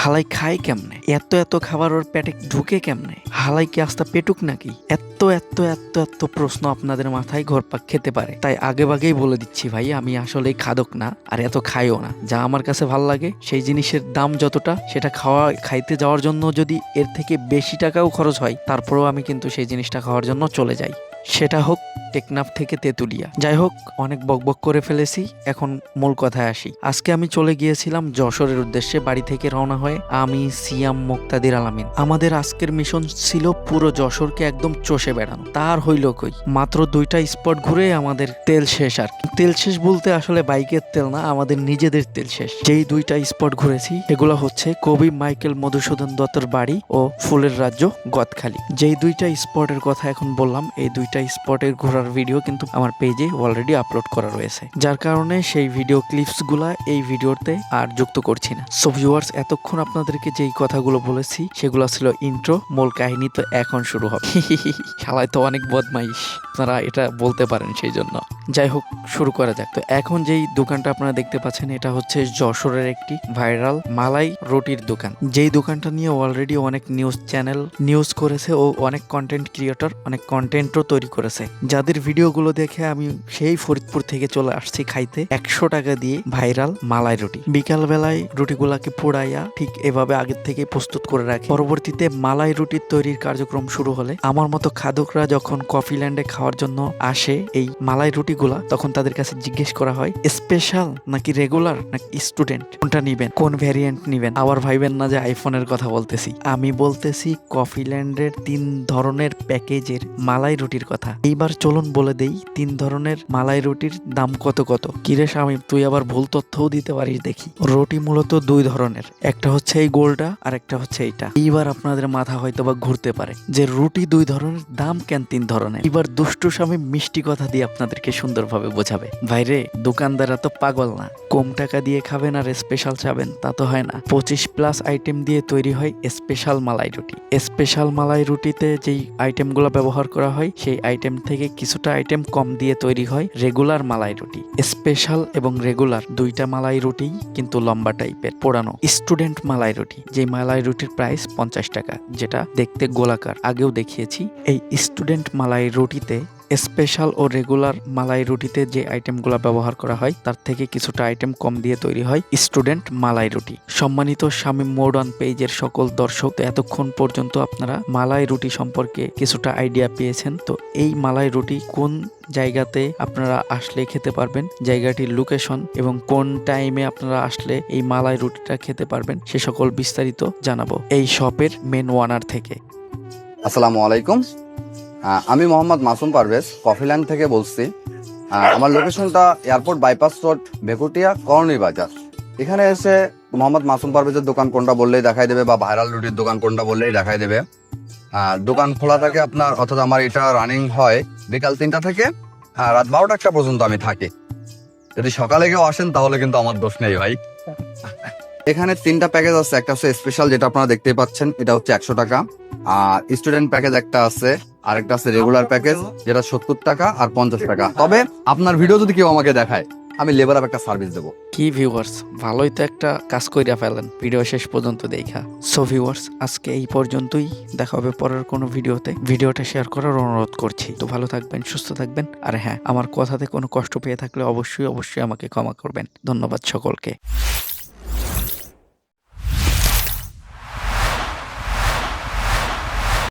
হালাই খায় কেমনে? এত এত খাবার ওর পেটে ঢুকে কেমনে? হালাই কি আস্তা পেটুক নাকি? এত এত এত এত প্রশ্ন আপনাদের মাথায় ঘরপাক খেতে পারে। তাই আগে ভাগেই বলে দিচ্ছি ভাই, আমি আসলে খাদক না, আর এত খাইও না। যা আমার কাছে ভালো লাগে, সেই জিনিসের দাম যতটা, সেটা খাওয়া, খাইতে যাওয়ার জন্য যদি এর থেকে বেশি টাকাও খরচ হয়, তারপরেও আমি কিন্তু সেই জিনিসটা খাওয়ার জন্য চলে যাই। সেটা হোক টেকনাফ থেকে তেতুলিয়া। যাই হোক, অনেক বকবক করে ফেলেছি, এখন মূল কথায় আসি। আজকে আমি চলে গিয়েছিলাম যশোরের উদ্দেশ্যে বাড়ি থেকে রওনা হয়ে আমি সিয়াম মুক্তাদির আলামিন। আমাদের আজকের মিশন ছিল পুরো যশোরকে একদম চষে বেড়ানো। তার হইল কই? মাত্র দুইটা স্পট ঘুরে আমাদের তেল শেষ আর তেল শেষ বলতে আসলে বাইকের তেল না, আমাদের নিজেদের তেল শেষ। যেই দুইটা স্পট ঘুরেছি, এগুলো হচ্ছে কবি মাইকেল মধুসূদন দত্তর বাড়ি ও ফুলের রাজ্য গদখালি। যেই দুইটা স্পটের কথা এখন বললাম, এই দুইটা স্পটের ঘোরার ভিডিও কিন্তু আমার পেজে অলরেডি আপলোড করা রয়েছে। যার কারণে সেই ভিডিও ক্লিপসগুলা এই ভিডিওতে আর যুক্ত করছি না। সো ভিউয়ার্স এতক্ষণ আপনাদেরকে যেই কথাগুলো বলেছি, সেগুলো ছিল ইন্ট্রো মূল কাহিনী তো এখন শুরু হবে। শালায় তো অনেক বদমাইশ। আপনারা এটা বলতে পারেন সেই জন্য। যাই হোক, শুরু করা যাক। তো এখন যেই দোকানটা আপনারা দেখতে পাচ্ছেন, এটা হচ্ছে যশোরের একটি ভাইরাল মালাই রুটির দোকান। যেই দোকানটা নিয়ে অলরেডি অনেক নিউজ চ্যানেল নিউজ করেছে ও অনেক কন্টেন্ট ক্রিয়েটর অনেক কন্টেন্টও তৈরি করেছে। যাদের ভিডিওগুলো দেখে আমি সেই ফরিদপুর থেকে চলে আসছি খাইতে, একশো টাকা দিয়ে ভাইরাল মালাই রুটি। বিকাল বেলায় রুটিগুলাকে পোড়াইয়া ঠিক এভাবে আগের থেকে প্রস্তুত করে রাখে। পরবর্তীতে মালাই রুটির তৈরির কার্যক্রম শুরু হলে আমার মতো খাদকরা যখন কফি ল্যান্ডে খাওয়ার জন্য আসে এই মালাই রুটিগুলা, তখন তাদের কাছে জিজ্ঞেস করা হয়, স্পেশাল নাকি রেগুলার নাকি স্টুডেন্ট? কোনটা নিবেন? কোন ভ্যারিয়েন্ট নিবেন? আবার ভাইবেন না যে আইফোনের কথা বলতেছি। আমি বলতেছি কফি ল্যান্ডের তিন ধরনের প্যাকেজের মালাই রুটির কথা। এইবার চলুন বলে দেই, তিন ধরনের মালাই রুটির দাম কত কত? কিরে শামিম তুই আবার ভুল তথ্যও দিতে পারিস দেখি। রুটি মূলত দুই ধরনের, একটা হচ্ছে এই গোলটা, আর একটা হচ্ছে এইটা। এইবার আপনাদের মাথা হয়তো বা ঘুরতে পারে যে রুটি দুই ধরনের, দাম কেন তিন ধরনের? এবার দুষ্টু স্বামী মিষ্টি কথা দিয়ে আপনাদেরকে সুন্দরভাবে বোঝাবে। ভাইরে দোকানদাররা তো পাগল না। কম টাকা দিয়ে খাবেন আর স্পেশাল চাবেন, তা তো হয় না। পঁচিশ প্লাস আইটেম দিয়ে তৈরি হয় স্পেশাল মালাই রুটি। স্পেশাল মালাই রুটিতে যেই আইটেমগুলো ব্যবহার করা হয়, সেই আইটেম থেকে কিছুটা আইটেম কম দিয়ে তৈরি হয় রেগুলার মালাই রুটি। স্পেশাল এবং রেগুলার দুইটা মালাই রুটি কিন্তু লম্বা টাইপের পোড়ানো স্টুডেন্ট মালাই রুটি যে মালাই রুটির প্রাইস পঞ্চাশ টাকা, যেটা দেখতে গোলাকার। আগেও দেখিয়েছি, এই স্টুডেন্ট মালাই রুটিতে স্পেশাল ও রেগুলার মালাই রুটিতে যে আইটেমগুলো ব্যবহার করা হয়, তার থেকে কিছুটা আইটেম কম দিয়ে তৈরি হয় স্টুডেন্ট মালাই রুটি। সম্মানিত স্বামী মোডন পেজের সকল দর্শক, এতক্ষণ পর্যন্ত আপনারা মালাই রুটি সম্পর্কে কিছুটা আইডিয়া পেয়েছেন। তো এই মালাই রুটি কোন জায়গাতে আপনারা আসলে খেতে পারবেন, জায়গাটির লোকেশন এবং কোন টাইমে আপনারা আসলে এই মালাই রুটিটা খেতে পারবেন, সে সকল বিস্তারিত জানাব এই শপের মেন ওয়ানার থেকে। আসসালামু আলাইকুম। আমি মোহাম্মদ মাসুম পারভেজ কফিল্যান্ড থেকে বলছি। আমার লোকেশনটা এয়ারপোর্ট বাইপাস রোড বেকুটিয়া করণী বাজার। এখানে এসে মোহাম্মদ মাসুম পারভেজের দোকান কোনটা বললেই দেখাই দেবে বা ভাইরাল রুটির দোকান কোনটা বললেই দেখাই দেবে। দোকান খোলা থাকে আপনার অর্থাৎ আমার এটা রানিং হয় বিকাল তিনটা থেকে রাত বারোটা একটা পর্যন্ত আমি থাকি। যদি সকালে কেউ আসেন, তাহলে কিন্তু আমার দোষ নেই ভাই। এখানে তিনটা প্যাকেজ আছে, একটা হচ্ছে স্পেশাল যেটা আপনারা দেখতে পাচ্ছেন, এটা হচ্ছে একশো টাকা। আর স্টুডেন্ট প্যাকেজ একটা আছে আর একটা আছে রেগুলার প্যাকেজ যেটা সত্তর টাকা আর পঞ্চাশ টাকা। তবে আপনার ভিডিও যদি কেউ আমাকে দেখায় আমি লেবার আপ একটা সার্ভিস দেবো। কি ভিউয়ার্স ভালোই তো একটা কাজ কইরা ফেলেন। ভিডিও শেষ পর্যন্ত দেখা। সো ভিউয়ার্স আজকে এই পর্যন্তই। দেখা হবে পরের কোনো ভিডিওতে ভিডিওটা শেয়ার করার অনুরোধ করছি। তো ভালো থাকবেন সুস্থ থাকবেন। আর হ্যাঁ আমার কথাতে কোনো কষ্ট পেয়ে থাকলে অবশ্যই অবশ্যই আমাকে ক্ষমা করবেন। ধন্যবাদ সকলকে।